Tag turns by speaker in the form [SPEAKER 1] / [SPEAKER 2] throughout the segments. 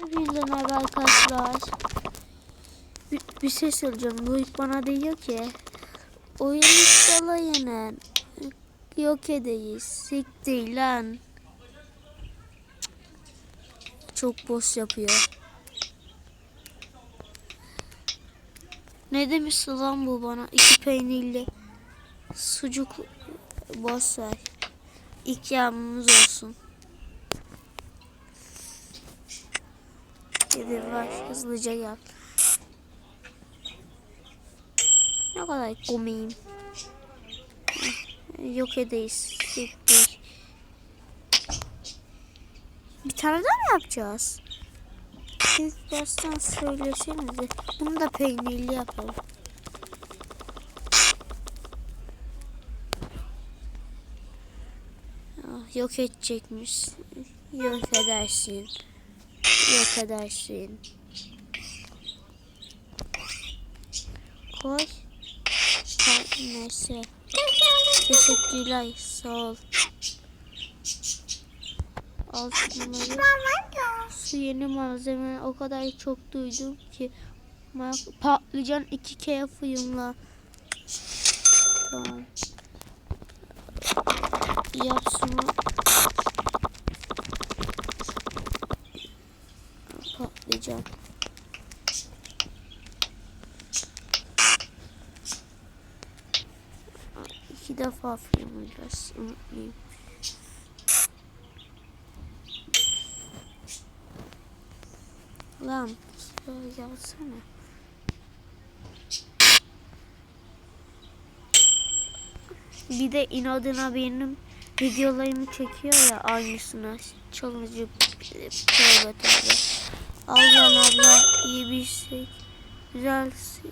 [SPEAKER 1] Hepinize merhaba arkadaşlar. Bir, bir şey söyleyeceğim. Bu ilk bana diyor ki oyun instalayın. Yok edeyiz. Siktir lan. Çok boş yapıyor. Ne demiş lan bu bana? İki peynirli sucuk boş ver. İkramımız olsun. Gidin var hızlıca gel. Ne kadar komiyim. Yok edeyiz. Siktir. Bir tane daha mı yapacağız? Siz baştan söylesenize. Bunu da peynirli yapalım. Ah, Yok edecekmiş. Yok edersin. Yok edersin. Koy. Ha, neyse. Teşekkürler. Sağ ol. Al şunları. Şu yeni malzeme o kadar çok duydum ki patlıcan iki kere fıyımla. Tamam. Yap. Patlıcan. İki defa fıyımlayacağız. Unutmayayım. Lan şöyle gelsene. Bir de inadına benim videolarımı çekiyor ya aynısını. Çalıcı tövbe tövbe. Allah'ın abla iyi bir şey. Güzel. şey.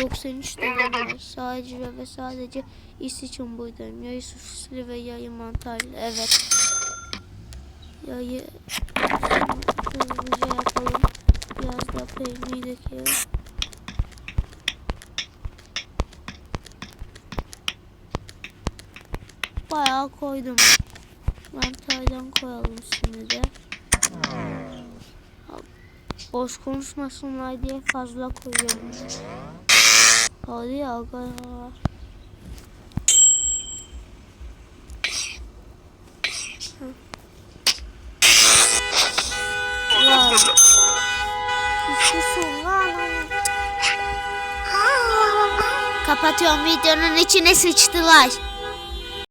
[SPEAKER 1] 93 dolar. Sadece ve sadece iş için buradayım. Yayı sosisli ve yayı mantarlı. Evet. Yayı hızlıca yapalım. Biraz da peynir dökelim. Bayağı koydum. Mantardan koyalım şimdi de. Boş konuşmasınlar diye fazla koyuyorum. Hadi lan. Kapatıyorum videonun içine sıçtılar.